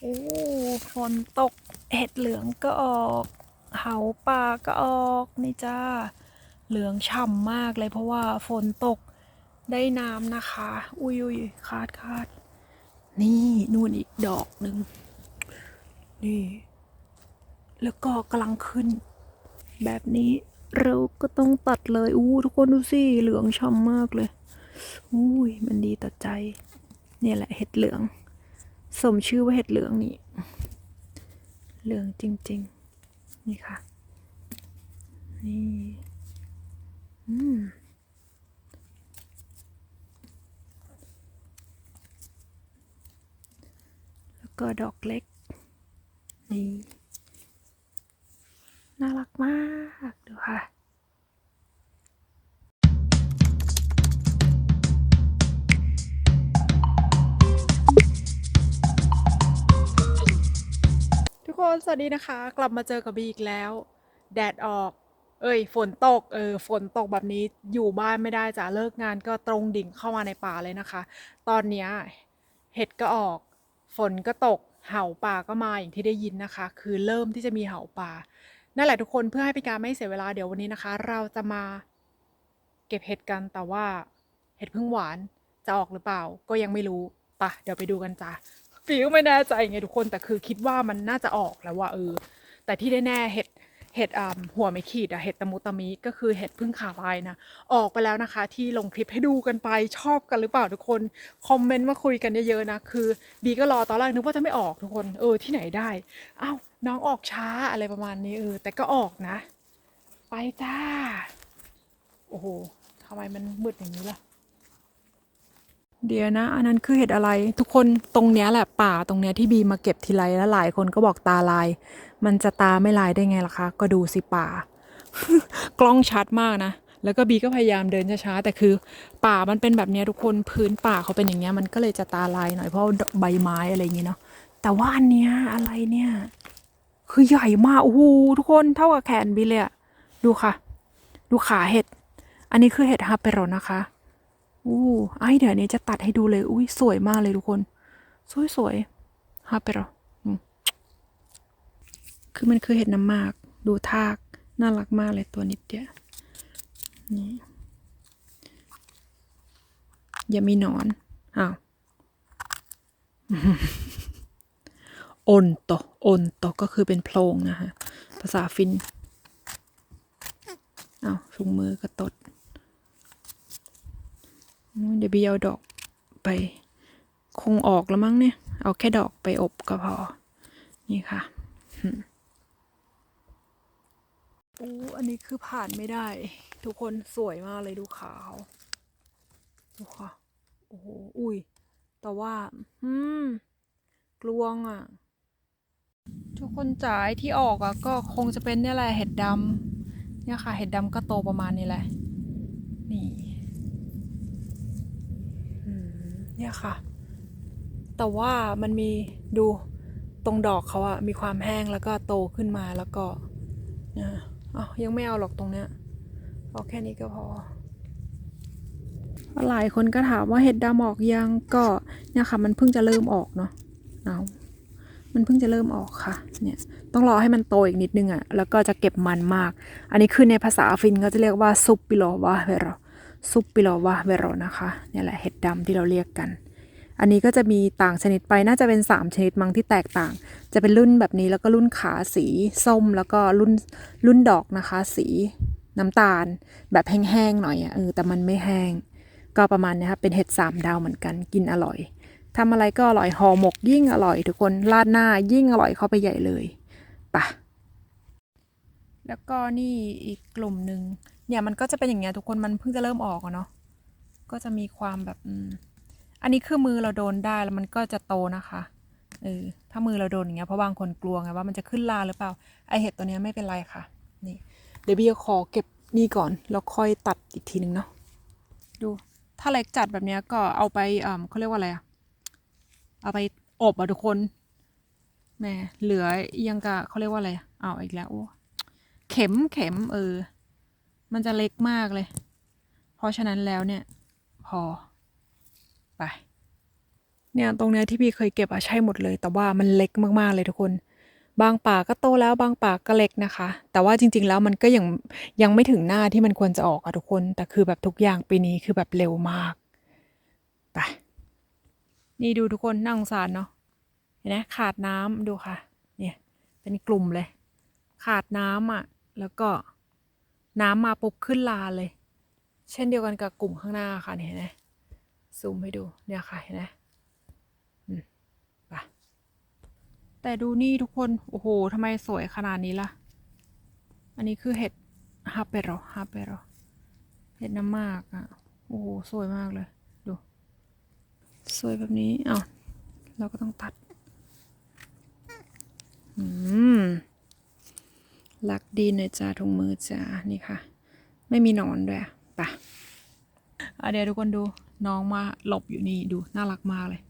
โอ้ฝนตกเห็ดเหลืองก็ออกเหาป่าก็ออกนี่จ้า เหลืองฉ่ำมากเลยเพราะว่าฝนตกได้น้ำนะคะ อุ้ยอุ้ยคาดคาดนี่นู่นอีกดอกหนึ่งนี่ แล้วก็กำลังขึ้น แบบนี้เราก็ต้องตัดเลย อู้ทุกคนดูสิ เหลืองฉ่ำมากเลย อุ้ย มันดีต่อใจ เนี่ยแหละเห็ดเหลือง สมชื่อว่าเห็ดเหลืองนี่ เหลืองจริง ๆ นี่ค่ะ นี่ อืมแล้วก็ดอกเล็ก นี่ น่ารักมาก ดูค่ะ ทุกคนสวัสดีนะคะ กลับมาเจอกับบีอีกแล้ว แดดออก เอ้ย ฝนตก เออ ฝนตกแบบนี้อยู่บ้านไม่ได้จ้ะเลิกงานก็ตรงดิ่งเข้ามาในป่าเลยนะคะ ตอนนี้เห็ดก็ออก ฝนก็ตก เห่าป่าก็มาอย่างที่ได้ยินนะคะ คือเริ่มที่จะมีเห่าป่า นั่นแหละทุกคนเพื่อให้เป็นการไม่เสียเวลาเดี๋ยววันนี้นะคะ เราจะมาเก็บเห็ดกันแต่ว่าเห็ดพึ่งหวานจะออกหรือเปล่า ก็ยังไม่รู้ปะเดี๋ยวไปดูกันจ้ะ ฟีก็ไม่แน่ใจไงทุกคนแต่คือคิดว่ามันน่าจะออกแล้วว่าเออ แต่ที่แน่ๆเห็ดเห็ดอ่าหัวไม่ขีดอะเห็ดตะมุตะมิก็คือเห็ดพึ่งขาลายนะ ออกไปแล้วนะคะ ที่ลงคลิปให้ดูกันไปชอบกันหรือเปล่าทุกคน คอมเมนต์มาคุยกันเยอะๆนะ คือบีก็รอตอนแรกนึกว่าจะไม่ออกทุกคนเออที่ไหนได้อ้าวน้องออกช้าอะไรประมาณนี้เออแต่ก็ออกนะ ไปจ้า โอ้โหทำไมมันมืดอย่างนี้ล่ะ เดี๋ยวนะ อันนั้นคือเห็ดอะไร ทุกคนตรงเนี้ยแหละป่าตรงเนี้ยที่บีมาเก็บทีไรแล้วหลายคนก็บอกตาลาย มันจะตาไม่ลายได้ไงล่ะคะ ก็ดูสิป่า กล้องชัดมากนะ แล้วก็บีก็พยายามเดินช้าๆแต่คือ ป่ามันเป็นแบบเนี้ยทุกคนพื้นป่าเขาเป็นอย่างเงี้ยมันก็เลยจะตาลายหน่อยเพราะใบไม้อะไรอย่างเงี้เนาะแต่ว่าอันเนี้ยอะไรเนี่ย คือใหญ่มากโอ้โหทุกคนเท่ากับแขนบีเลยอะดูค่ะ ดูขาเห็ด อันนี้คือเห็ดฮาเปโรนะคะ อู้ไอเดี๋ยวนี้จะตัดให้ดูเลย อุ้ยสวยมากเลยทุกคน สวยสวยฮาเปโรอคือมันคือเห็ดน้ำมาก ดูทาก น่ารักมากเลยตัวนิดเดียวนี่อย่ามีหนอน อ้าวโอนโตโอนโตก็คือเป็นโพรงนะคะ ภาษาฟิน อ้าวถุงมือกระตด เดี๋ยวบีเอาดอกไป คงออกแล้วมั้งเนี่ย เอาแค่ดอกไปอบก็พอ นี่ค่ะอืมโอ้อันนี้คือผ่านไม่ได้ ทุกคนสวยมากเลยดูขาวดูค่ะโอ้โหอุ้ย แต่ว่า อืมกลวงอะ ทุกคนจ๋าไอ้ที่ออกอะ ก็คงจะเป็นเนี่ยแหละเห็ดดำเนี่ยค่ะ เห็ดดำก็โตประมาณนี้แหละ นี่อืม เนี่ยค่ะ แต่ว่ามันมีดูตรงดอกเขาอะมีความแห้งแล้วก็โตขึ้นมาแล้วก็เนี่ยอ้าวยังไม่เอาหรอกตรงเนี้ยเอาแค่นี้ก็พอหลายคนก็ถามว่าเห็ดดำออกยังก็เนี่ยค่ะ มันเพิ่งจะเริ่มออกเนาะเอามันเพิ่งจะเริ่มออกค่ะ เนี่ย ต้องรอให้มันโตอีกนิดนึงอะ่ะ แล้วก็จะเก็บมันมาก อันนี้คือในภาษาฟินก็จะเรียกว่าซุปปิโลวาเวโร ซุปปิโลวาเวโรนะคะเนี่ยแหละเห็ดดำที่เราเรียกกัน อันนี้ก็จะมีต่างชนิดไปน่าจะเป็น 3 ชนิดมั้งที่แตกต่าง จะเป็นรุ่นแบบนี้แล้วก็รุ่นขาสีส้มแล้วก็รุ่นรุ่นดอกนะคะ สีน้ำตาล แบบแห้งๆหน่อยอะเออแต่มันไม่แห้ง ก็ประมาณนี้ยค่ะเป็นเห็ดสามดาวเหมือนกันกินอร่อยทำอะไรก็อร่อยห่อหมกยิ่งอร่อย ทุกคนราดหน้ายิ่งอร่อยเข้าไปใหญ่เลยปะแล้วก็นี่อีกกลุ่มหนึ่ง เนี่ยมันก็จะเป็นอย่างเงี้ยทุกคนมันเพิ่งจะเริ่มออกอะเนาะก็จะมีความแบบอืมอันนี้คือมือเราโดนได้แล้วมันก็จะโตนะคะเออถ้ามือเราโดนอย่างเงี้ยเพราะบางคนกลัวไงว่ามันจะขึ้นลาหรือเปล่าไอเห็ดตัวเนี้ยไม่เป็นไรค่ะนี่เดี๋ยวพี่ขอเก็บนี่ก่อนแล้วค่อยตัดอีกทีหนึ่งเนาะดูถ้าเล็กจัดแบบเนี้ยก็เอาไปเอ่อเขาเรียกว่าอะไรอะเอาไปอบอะทุกคนแหมเหลือยังกะเขาเรียกว่าอะไรเอาอีกแล้วโอ้เข็มเข็มเออ มันจะเล็กมากเลย เพราะฉะนั้นแล้วเนี่ย พอ ไป เนี่ยตรงเนี้ยที่พี่เคยเก็บอะใช่หมดเลย แต่ว่ามันเล็กมากๆเลยทุกคน บางป่าก็โตแล้วบางป่าก็เล็กนะคะ แต่ว่าจริง ๆ แล้วมันก็ยังยังไม่ถึงหน้าที่มันควรจะออกอะทุกคน แต่คือแบบทุกอย่างปีนี้คือแบบเร็วมาก ไป นี่ดูทุกคนนั่งสารเนาะ เห็นไหมขาดน้ำดูค่ะ เนี่ย เป็นกลุ่มเลย ขาดน้ำอะ แล้วก็ น้ำมาปุ๊บขึ้นลาเลย เช่นเดียวกันกับกลุ่มข้างหน้าค่ะเห็นไหมซูมให้ดูเนี่ยค่ะเห็นไหมอืมไปแต่ดูนี่ทุกคน โอ้โหทำไมสวยขนาดนี้ล่ะ อันนี้คือเห็ดฮาเปโรฮาเปโรเห็ดน้ำมากอะ โอ้โห สวยมากเลย ดู สวยแบบนี้อ้าวเราก็ต้องตัด อืม ลักดีหน่อยจ้าถุงมือจ้านี่ค่ะ ไม่มีหนอนด้วยไปะเดี๋ยวทุกคนดูน้องมาหลบอยู่นี่ดูน่ารักมากเลย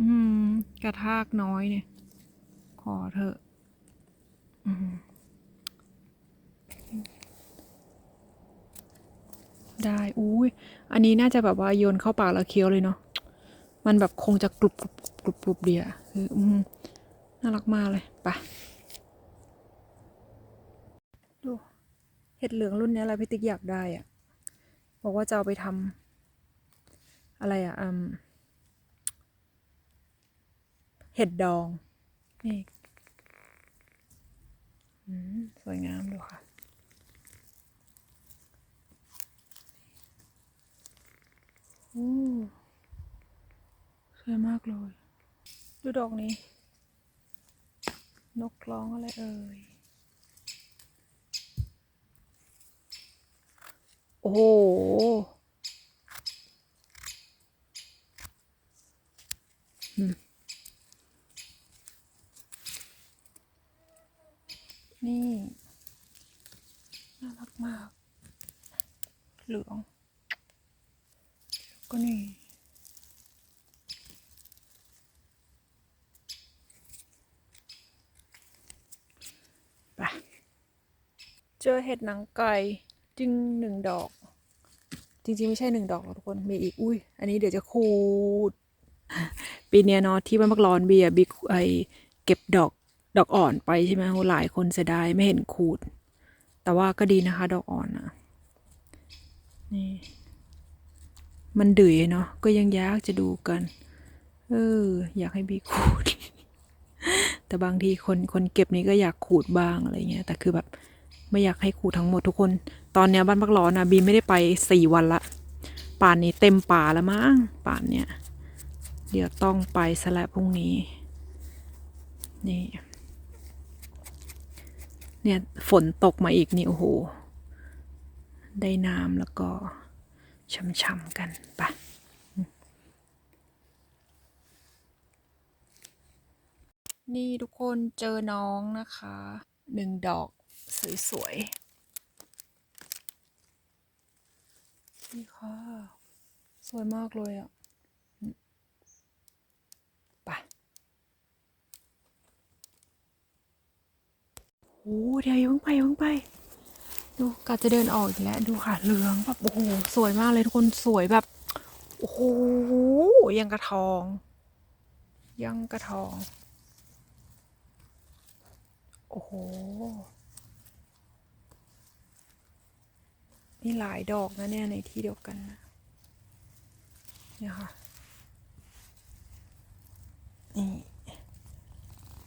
อืมกระทากน้อยเนี่ย ขอเถอะอืมได้อุ้ยอันนี้น่าจะแบบว่าโยนเข้าปากแล้วเคี้ยวเลยเนาะมันแบบคงจะกรุบกรุบกรุบกรุบเดีอะคืออืมน่ารักมากเลยไปะ ดู เห็ดเหลืองรุ่นนี้อะไรพี่ติ๊กอยากได้อะบอกว่าจะเอาไปทำอะไรอะอืมเห็ดดองนี่สวยงามดูค่ะ โอ้สวยมากเลย ดูดอกนี้ นกร้องอะไรเอ่ย โอ้โหนี่ น่ารักมาก เหลือง ก็นี่ไปเจอเห็ดหนังไก่ จึงหนึ่งดอก จริงๆ ไม่ใช่หนึ่งดอกหรอกทุกคนมีอีกอุ้ย อันนี้เดี๋ยวจะขูด ปีเนี้ยเนาะที่บ้านพักร้อนเบียร์บิ๊กไอเก็บดอกดอกอ่อนไปใช่ไหมโหหลายคนเสียดายไม่เห็นขูด แต่ว่าก็ดีนะคะ ดอกอ่อนอะนี่มันดื้อเนาะก็ยังยากจะดูกัน เออ อยากให้บีขูด แต่บางทีคนคนเก็บนี่ก็อยากขูดบ้างอะไรเงี้ยแต่คือแบบ ไม่อยากให้ขูดทั้งหมดทุกคน ตอนเนี้ยบ้านพักร้อนนะบีไม่ได้ไปสี่วันละ ป่านนี้เต็มป่าแล้วมั้งป่านเนี้ยเดี๋ยวต้องไปสละพรุ่งนี้ นี่ เนี่ยฝนตกมาอีกนี่โอ้โห ได้น้ำแล้วก็ช่ำๆกันไปะนี่ทุกคนเจอน้องนะคะหนึ่งดอก สวยๆ นี่ค่ะ สวยมากเลยอะไปโอ้เดี๋ยวย่าเพิ่งไปย่าเพิ่งไป ดูกาจะเดินออกอีกแล้ว ดูค่ะเหลืองแบบโอ้โหสวยมากเลยทุกคนสวยแบบ โอ้โหยังกระทอง ยังกระทอง โอ้โห นี่หลายดอกนะเนี่ยในที่เดียวกันนะเนี่ยค่ะ นี่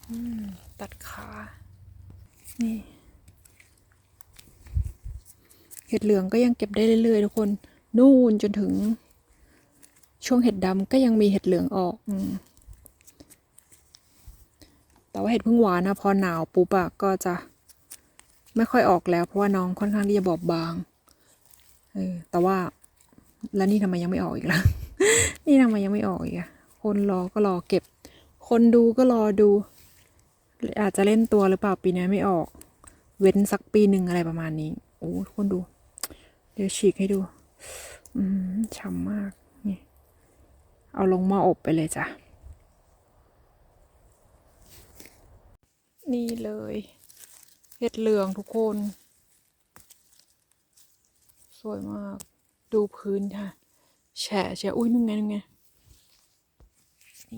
อืม ตัดขา นี่ เห็ดเหลืองก็ยังเก็บได้เรื่อยๆทุกคน นู่นจนถึง ช่วงเห็ดดำก็ยังมีเห็ดเหลืองออกอมแต่ว่าเห็ดพึ่งหวานนะพอหนาวปุ๊บอะก็จะไม่ค่อยออกแล้วเพราะว่าน้องค่อนข้างที่จะบอบบาง เออ แต่ว่า แล้วนี่ทำไมยังไม่ออกอีกล่ะ นี่ทำไมยังไม่ออกอีกอะคนรอก็รอเก็บ คนดูก็รอดู อาจจะเล่นตัวหรือเปล่าปีนี้ไม่ออก เว้นสักปีหนึ่งอะไรประมาณนี้ โอ้คนดู เดี๋ยวฉีกให้ดู อืมฉ่ำมาก นี่ เอาลงหม้ออบไปเลยจ้ะ นี่เลยเห็ดเหลืองทุกคน วยมาก ดูพื้นค่ะ แฉะแฉะอุ้ยนึงไงนึงไงน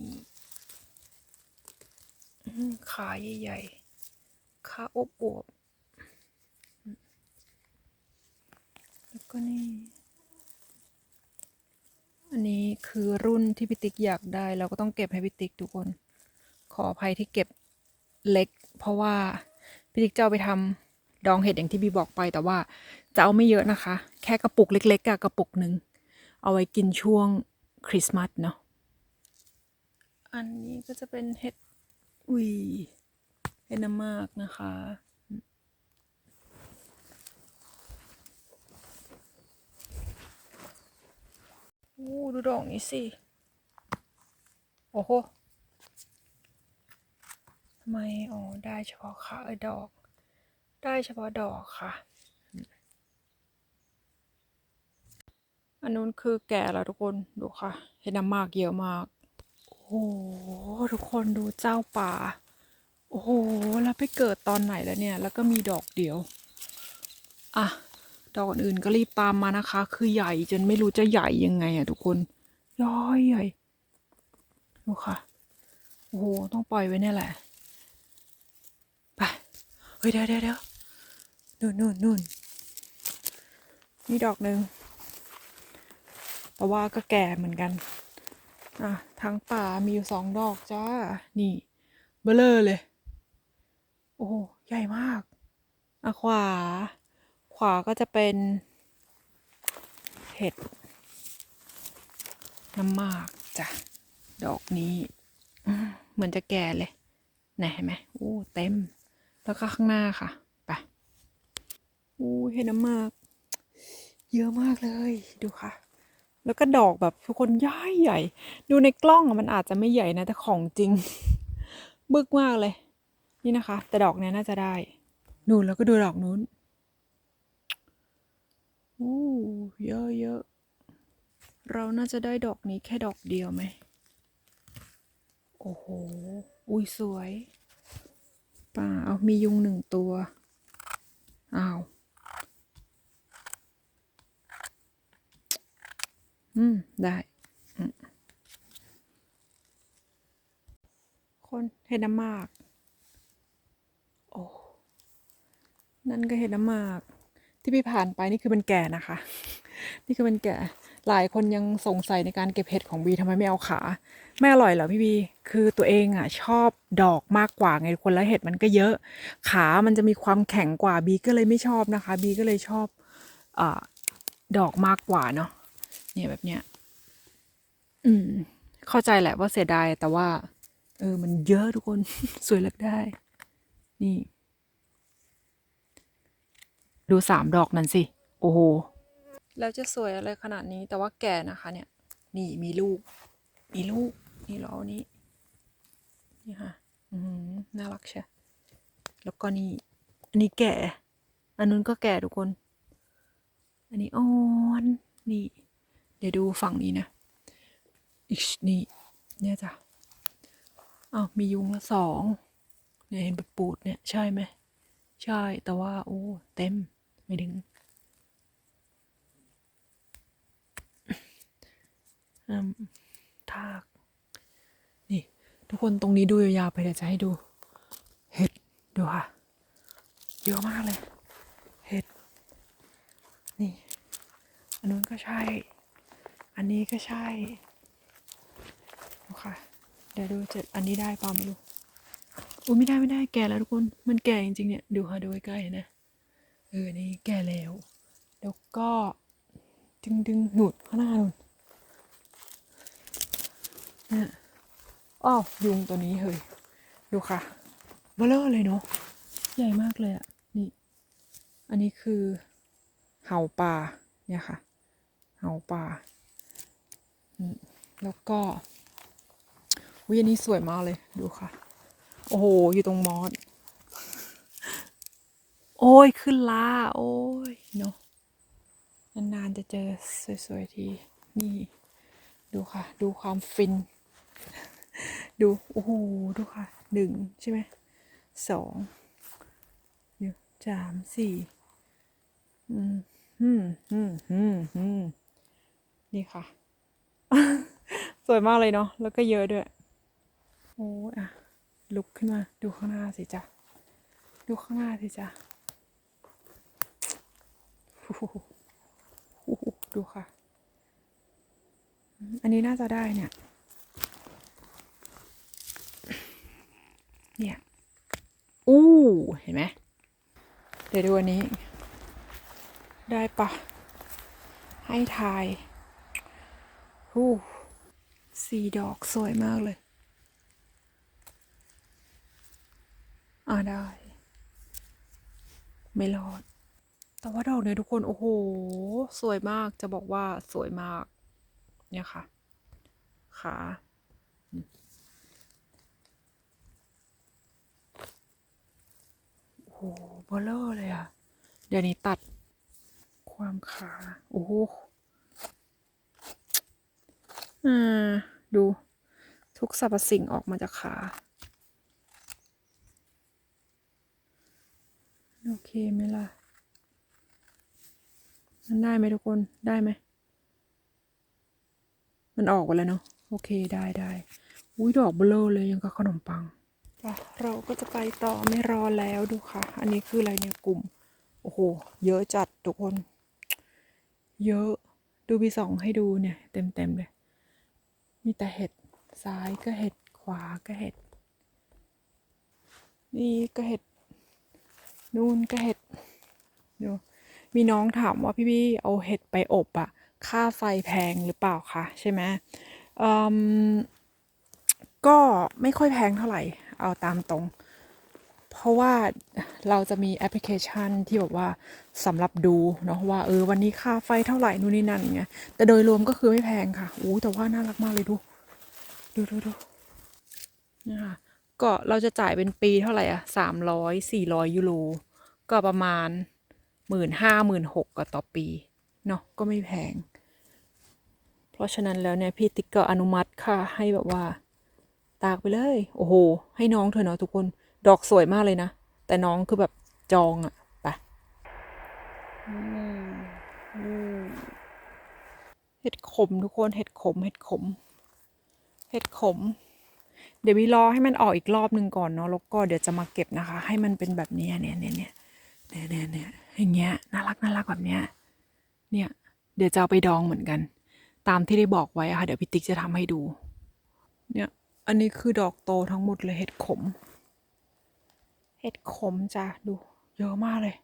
นี่ขาใหญ่ๆขาอวบแล้วก็นี่ อันนี้คือรุ่นที่พี่ติ๊กอยากได้ เราก็ต้องเก็บให้พี่ติ๊กทุกคน ขออภัยที่เก็บเล็ก เพราะว่าพี่ติ๊กจะเอาไปทำดองเห็ดอย่างที่บีบอกไปแต่ว่า จะเอาไม่เยอะนะคะ แค่กระปุกเล็กๆกับกระปุกหนึ่ง เอาไว้กินช่วงคริสต์มาสเนาะอันนี้ก็จะเป็นเห็ดอุ้ยเห็ดน้ำมากนะคะโอ้ดูดอกนี้สิ โอ้โหทำไม อ๋อ ได้เฉพาะขาเออดอก ได้เฉพาะดอกค่ะ อันนู้นคือแก่แล้วทุกคนดูค่ะ เห็นน้ำมากเยอะมาก โอ้โหทุกคนดูเจ้าป่า โอ้โหแล้วไปเกิดตอนไหนแล้วเนี่ย แล้วก็มีดอกเดียว อะ ดอกอื่นก็รีบตามมานะคะ คือใหญ่จนไม่รู้จะใหญ่ยังไงอะทุกคนย้อยใหญ่ดูค่ะ โอ้โห ต้องปล่อยไว้เนี่ยแหละไปเฮ้ยเดี๋ยวเดี๋ยวเดี๋ยวนู่นนู่นนู่นนี่ดอกหนึ่ง แต่ว่าก็แก่เหมือนกันอะทั้งป่ามีอยู่สองดอกจ้า นี่ เบลเลอร์เลย โอ้ใหญ่มากอะขวา ขวาก็จะเป็น เห็ด น้ำมากจ้ะ ดอกนี้ เหมือนจะแก่เลยไหนเห็นไหมโอ้เต็ม แล้วก็ข้างหน้าค่ะ ไปโอ้เห็ดน้ำมาก เยอะมากเลย ดูค่ะ แล้วก็ดอกแบบทุกคนย้ายใหญ่ ดูในกล้องมันอาจจะไม่ใหญ่นะ แต่ของจริง บึกมากเลย นี่นะคะ แต่ดอกเนี้ยน่าจะได้ นู่นแล้วก็ดูดอกนู้นอู้เยอะเยอะเราน่าจะได้ดอกนี้แค่ดอกเดียวไหม โอ้โห อุ้ยสวย ป่า เอามียุงหนึ่งตัว อ้าว อืม ได้ คนเห็ดน้ำมาก โอ้ นั่นก็เห็ดน้ำมาก ที่พี่ผ่านไปนี่คือมันแก่นะคะ นี่คือมันแก่ หลายคนยังสงสัยในการเก็บเห็ดของบีทำไมไม่เอาขา ไม่อร่อยเหรอพี่บี คือตัวเองอะ ชอบดอกมากกว่าไงคนละเห็ดมันก็เยอะ ขามันจะมีความแข็งกว่าบีก็เลยไม่ชอบนะคะ บีก็เลยชอบอดอกมากกว่าเนาะ เนี่ยแบบเนี้ย อืม เข้าใจแหละว่าเสียดาย แต่ว่า เออ มันเยอะทุกคน สวยเลือกได้ นี่ ดูสามดอกนั้นสิ โอ้โห แล้วจะสวยอะไรขนาดนี้ แต่ว่าแก่นะคะ เนี่ย นี่มีลูก มีลูก นี่ล้อนี้ นี่ค่ะ อืมน่ารักใช่ แล้วก็นี่ อันนี้แก่ อันนู้นก็แก่ทุกคน อันนี้อ่อน นี่ เดี๋ยวดูฝั่งนี้นะ อีกนี่เนี่ยจ้ะอ้าวมียุงละสองเนี่ยเห็นปูดเนี่ยใช่ไหมใช่แต่ว่า โอ้เต็มไม่ถึงทาก นี่ ทุกคนตรงนี้ดูยาวๆไปเดี๋ยวจะให้ดู เห็ด ดูค่ะ เยอะมากเลย เห็ด นี่ อันนู้นก็ใช่ อันนี้ก็ใช่ดูค่ะเดี๋ยวดูจะอันนี้ได้เปล่าไม่รู้อุ้ยไม่ได้ไม่ได้แก่แล้วทุกคน มันแก่จริงๆเนี่ยดูค่ะดูใกล้ๆนะเออนี่แก่แล้ว แล้วก็ดึงดึงหนุดข้างหน้านู่นเนี่ยอ้าวยุงตัวนี้เฮ้ยดูค่ะเบลอเลยเนาะใหญ่มากเลยอะนี่อันนี้คือเห่าป่าเนี่ยค่ะ เห่าป่า แล้วก็วิอันนี้สวยมากเลยดูค่ะ โอ้โห อยู่ตรงมอสโอ้ย ขึ้นลาโอ้ยเนาะนานๆจะเจอสวยๆที นี่ ดูค่ะ ดูความฟิน ดู โอ้โห ดูค่ะ หนึ่งใช่ไหม สองเดี๋ยวสามสี่อืมอืมอืมอืมอืมนี่ค่ะ สวยมากเลยเนาะแล้วก็เยอะด้วยโอ้ยอะลุกขึ้นมา ดูข้างหน้าสิจ๊ะดูข้างหน้าสิจ๊ะดูค่ะ อันนี้น่าจะได้เนี่ย เนี่ย อู้ เห็นไหม เดี๋ยวดูอันนี้ ได้ปะ ให้ทาย หูสีดอกสวยมากเลย อ่าได้ ไม่รอด แต่ว่าดอกเนี่ยทุกคน โอ้โห สวยมาก จะบอกว่าสวยมาก เนี่ยค่ะ ขาโอ้โหเบลเลอร์เลยอะเดี๋ยวนี้ตัดความขา โอ้โห อ่า ดู ทุกสรรพสิ่งออกมาจากขา โอเคไหมล่ะ มันได้ไหมทุกคน ได้ไหม มันออกไปแล้วเนาะ โอเค ได้ได้อุ้ยดอกเบลอเลยยังกับขนมปังเราก็จะไปต่อไม่รอแล้วดูค่ะ อันนี้คืออะไรเนี่ยกลุ่ม โอ้โห เยอะจัดทุกคน เยอะ ดูบีสองให้ดูเนี่ย เต็มเต็มเลย มีแต่เห็ดซ้ายก็เห็ดขวาก็เห็ด นี่ก็เห็ด นู่นก็เห็ดดูมีน้องถามว่าพี่บี้เอาเห็ดไปอบอะค่าไฟแพงหรือเปล่าคะใช่ไหมอืมก็ไม่ค่อยแพงเท่าไหร่ เอาตามตรง เพราะว่าเราจะมีแอปพลิเคชันที่แบบว่าสำหรับดูเนาะว่าเออวันนี้ค่าไฟเท่าไหร่นู่นนี่นั่นไงแต่โดยรวมก็คือไม่แพงค่ะอู้แต่ว่าน่ารักมากเลยดู ดูดูดูนี่ค่ะก็เราจะจ่ายเป็นปีเท่าไหร่อะสามร้อยสี่ร้อยยูโรก็ประมาณหมื่นห้าหมื่นหกก็ต่อปีเนาะก็ไม่แพง เพราะฉะนั้นแล้วเนี่ยพี่ติ๊กก็อนุมัติค่ะให้แบบว่า ตากไปเลย โอ้โห ให้น้องเธอเนาะทุกคน ดอกสวยมากเลยนะ แต่น้องคือแบบจองอะไปอืมอืมเห็ดขมทุกคนเห็ดขม เห็ดขม เห็ดขม เดี๋ยววีรอให้มันออกอีกรอบหนึ่งก่อนเนาะแล้วก็เดี๋ยวจะมาเก็บนะคะ ให้มันเป็นแบบนี้เนี่ยเนี่ยเนี่ยเนี่ยเนี่ยเนี่ยอย่างเงี้ยน่ารักน่ารักแบบเนี้ยเนี่ยเดี๋ยวจะเอาไปดองเหมือนกัน ตามที่ได้บอกไว้ค่ะเดี๋ยวพี่ติ๊กจะทำให้ดู เนี่ย อันนี้คือดอกโตทั้งหมดเลยเห็ดขม ห็ดขมจ้ะดู เยอะมากเลย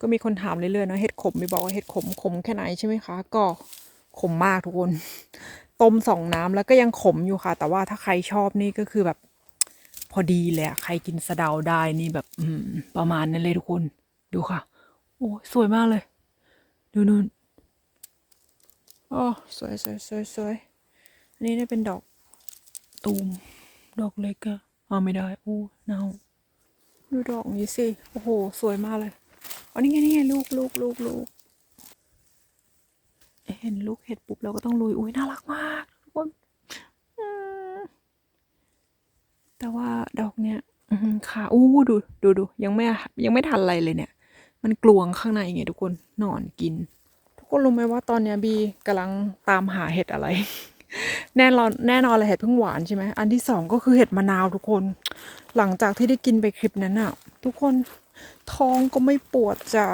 ก็มีคนถามเรื่อยๆเนะเห็ดขมไม่บอกว่าเห็ดขมขมแค่ไหนใช่ไหมคะ ก็ขมมากทุกคน ต้มสองน้ำแล้วก็ยังขมอยู่ค่ะ แต่ว่าถ้าใครชอบนี่ก็คือแบบ พอดีเลยใครกินสะเดาได้นี่แบบ อืม ประมาณนั้นเลยทุกคน ดูค่ะ โอ้สวยมากเลย ดูนู่นอ๋อสวยสวยสวยสวยอันนี้เนี่ยเป็นดอกตูม ดอกเล็กอะเอาไม่ได้อู้เน่า ดูดอกนี้สิ โอ้โห สวยมากเลยอ๋อนี่ไงนี่ไงลูกลูกลูกลูกเห็นลูกเห็ดปุ๊บเราก็ต้องลุย อุ้ยน่ารักมากทุกคนแต่ว่าดอกเนี้ยขาอู้ดูดูดูยังไม่ยังไม่ทันอะไรเลยเนี่ย มันกลวงข้างในไงทุกคนนอนกิน ทุกคนรู้ไหมว่าตอนเนี้ยบีกำลังตามหาเห็ดอะไร แน่นอนแน่นอนเลยเห็ดพึ่งหวานใช่ไหมอันที่สองก็คือเห็ดมะนาวทุกคน หลังจากที่ได้กินไปคลิปนั้นอะทุกคนท้องก็ไม่ปวดจ้ะ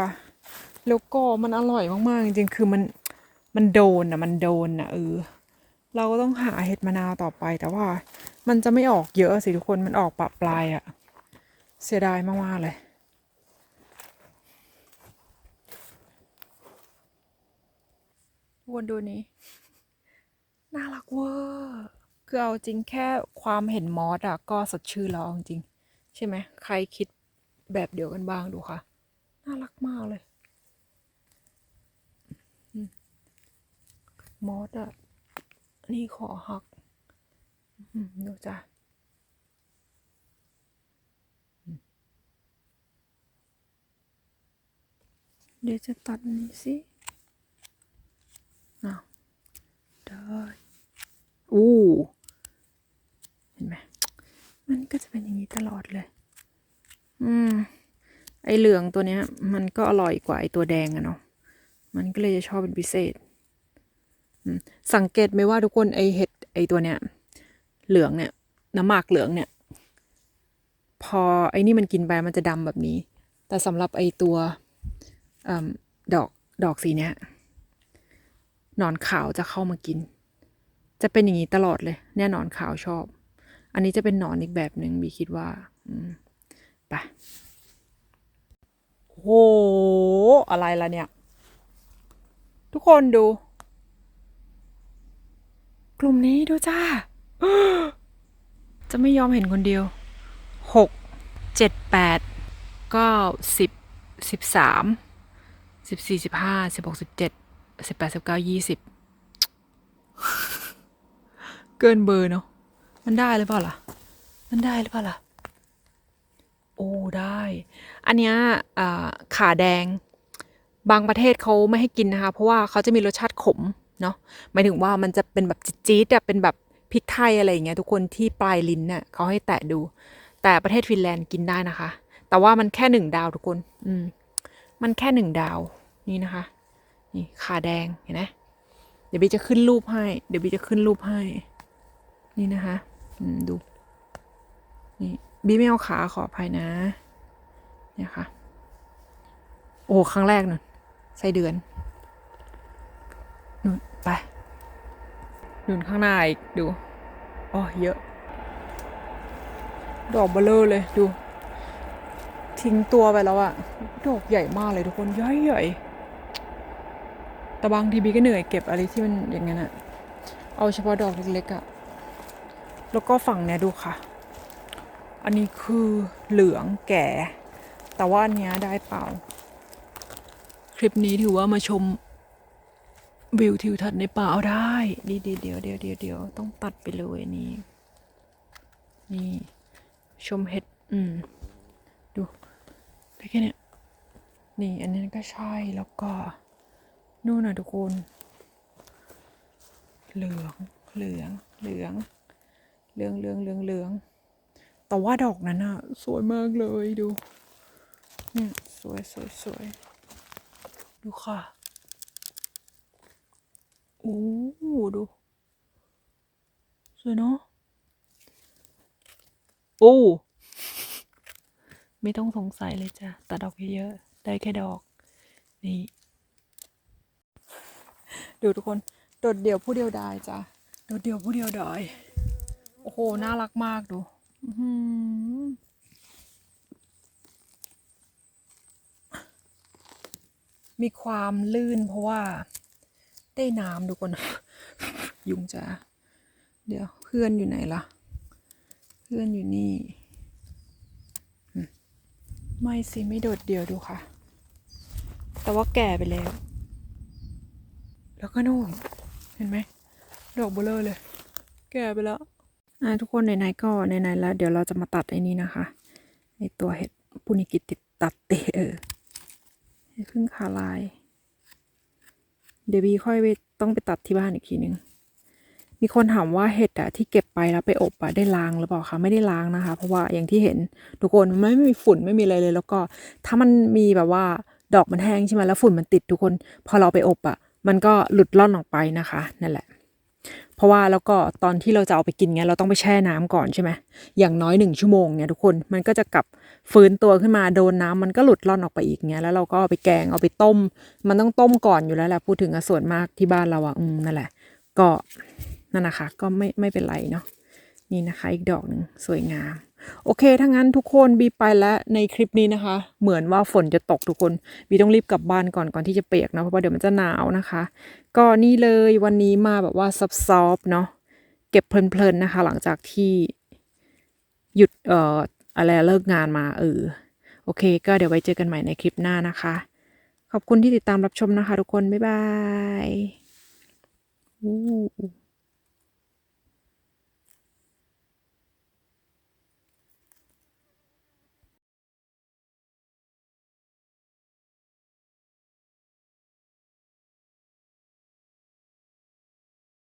แล้วก็มันอร่อยมากๆจริงๆคือมันมันโดนอะมันโดนอะเออเราก็ต้องหาเห็ดมะนาวต่อไป แต่ว่ามันจะไม่ออกเยอะสิทุกคนมันออกปะปลายอะเสียดายมากๆเลยวนดูนี้ น่ารักเวอร์คือเอาจริงแค่ความเห็นมอสอะก็สดชื่นแล้วเอาจริง ใช่ไหมใครคิดแบบเดียวกันบ้างดูค่ะ น่ารักมากเลยมอสอะนี่ขอหักอืมดูจ้ะอืมเดี๋ยวจะตัดอันนี้สิอ้าวได้ อู้ เห็นไหมมันก็จะเป็นอย่างนี้ตลอดเลย อืม ไอเหลืองตัวเนี้ย มันก็อร่อยกว่าไอตัวแดงอะเนาะ มันก็เลยจะชอบเป็นพิเศษ สังเกตไหมว่าทุกคนไอเห็ดไอตัวเนี้ย เหลืองเนี่ย น้ำหมากเหลืองเนี่ย พอไอนี่มันกินไปมันจะดำแบบนี้ แต่สำหรับไอตัวอดอกดอกสีเนี้ย หนอนขาวจะเข้ามากิน จะเป็นอย่างนี้ตลอดเลยเนี่ยหนอนขาวชอบ อันนี้จะเป็นหนอนอีกแบบหนึ่งบีคิดว่าไปโอ้โหอะไรล่ะเนี่ย ทุกคนดู กลุ่มนี้ดูจ้า จะไม่ยอมเห็นคนเดียวหกเจ็ดแปดเก้าสิบสิบสามสิบสี่สิบห้าสิบหกสิบเจ็ดสิบแปดสิบเก้ายี่สิบ เกินเบอร์เนาะมันได้หรือเปล่าล่ะ มันได้หรือเปล่าล่ะ โอ้ได้ อันเนี้ยขาแดง บางประเทศเขาไม่ให้กินนะคะ เพราะว่าเขาจะมีรสชาติขมเนาะหมายถึงว่ามันจะเป็นแบบจี๊ดๆอะเป็นแบบพริกไทยอะไรอย่างเงี้ยทุกคนที่ปลายลิ้นเนี่ยเขาให้แตะดู แต่ประเทศฟินแลนด์กินได้นะคะ แต่ว่ามันแค่หนึ่งดาวทุกคน อืม มันแค่หนึ่งดาวนี่นะคะ นี่ขาแดงเห็นไหมเดี๋ยวบีจะขึ้นรูปให้ เดี๋ยวบีจะขึ้นรูปให้ นี่นะคะดูนี่บีไม่เอาขาขออภัยนะเนี่ยค่ะ โอ้ครั้งแรกนู่นไส้เดือนนู่นไปนู่นข้างหน้าอีกดูอ๋อเยอะ ดอกเบลเลอร์เลยดู ทิ้งตัวไปแล้วอะดอกใหญ่มากเลยทุกคนใหญ่ใหญ่แต่บางทีบีก็เหนื่อยเก็บอะไรที่มันอย่างนั้นอะเอาเฉพาะดอกเล็กๆอะ แล้วก็ฝั่งเนี้ยดูค่ะ อันนี้คือเหลืองแก่ แต่ว่าอันเนี้ยได้เปล่า คลิปนี้ถือว่ามาชมวิวทิวทัศน์ในป่าเอาได้ ดีเดี๋ยวเดี๋ยวเดี๋ยวเดี๋ยวเดี๋ยวต้องตัดไปเลยนนี้นี่ ชมเห็ด อืม ดูได้แค่เนี้ยนี่ อันนั้นก็ใช่แล้วก็นู่นน่ะทุกคน เหลือง เหลือง เหลือง เหลืองเหลืองเหลืองเหลืองแต่ว่าดอกนั้นอะสวยมากเลยดู เนี่ยสวยสวยสวยดูค่ะโอ้ดูสวยเนาะโอ้ไม่ต้องสงสัยเลยจ้ะตัดดอกเยอะๆได้แค่ดอก นี่ ดูทุกคน โดดเดี่ยวผู้เดียวดายจ้ะโดดเดี่ยวผู้เดียวดาย โอ้โห น่ารักมากดูมีความลื่นเพราะว่า ได้น้ำทุกคนยุงจ้าเดี๋ยวเพื่อนอยู่ไหนล่ะ เพื่อนอยู่นี่ ไม่สิ ไม่โดดเดี่ยวดูค่ะ แต่ว่าแก่ไปแล้ว แล้วก็นู่น เห็นไหม ดอกเบลเลอร์เลย แก่ไปแล้ว ทุกคนไหนๆก็ไหนๆแล้วเดี๋ยวเราจะมาตัดไอ้นี้นะคะไอตัวเห็ดปุนิกิติดตัดเตเออให้ครึ่งขาลาย เดี๋ยวบีค่อยไปต้องไปตัดที่บ้านอีกทีนึงมีคนถามว่าเห็ดอะที่เก็บไปแล้วไปอบอะได้ล้างหรือเปล่าคะไม่ได้ล้างนะคะ เพราะว่าอย่างที่เห็นทุกคนมันไม่มีฝุ่นไม่มีอะไรเลย แล้วก็ถ้ามันมีแบบว่าดอกมันแห้งใช่ไหมแล้วฝุ่นมันติดทุกคน พอเราไปอบอะมันก็หลุดล่อนออกไปนะคะนั่นแหละ ราะว่าแล้วก็ตอนที่เราจะเอาไปกินเงี้ยเราต้องไปแช่น้ำก่อนใช่ไหมอย่างน้อยหนึ่งชั่วโมงเนี่ยทุกคนมันก็จะกลับฟื้นตัวขึ้นมาโดนน้ำมันก็หลุดล่อนออกไปอีกเงี้ยแล้วเราก็เอาไปแกงเอาไปต้ม มันต้องต้มก่อนอยู่แล้วแหละพูดถึงส่วนมากที่บ้านเราอะอืมนั่นแหละ ก็นั่นนะคะก็ไม่ไม่เป็นไรเนาะนี่นะคะ อีกดอกหนึ่งสวยงาม โอเคถ้างั้นทุกคนบีไปแล้วในคลิปนี้นะคะ เหมือนว่าฝนจะตกทุกคนบีต้องรีบกลับบ้านก่อนก่อนที่จะเปียกนะเพราะว่าเดี๋ยวมันจะหนาวนะคะ ก็นี่เลยวันนี้มาแบบว่าซับซอฟเนาะเก็บเพลินๆนะคะ หลังจากที่หยุดเอ่ออะไรเลิกงานมาเออโอเค ก็เดี๋ยวไว้เจอกันใหม่ในคลิปหน้านะคะ ขอบคุณที่ติดตามรับชมนะคะ ทุกคนบ๊ายบายอู้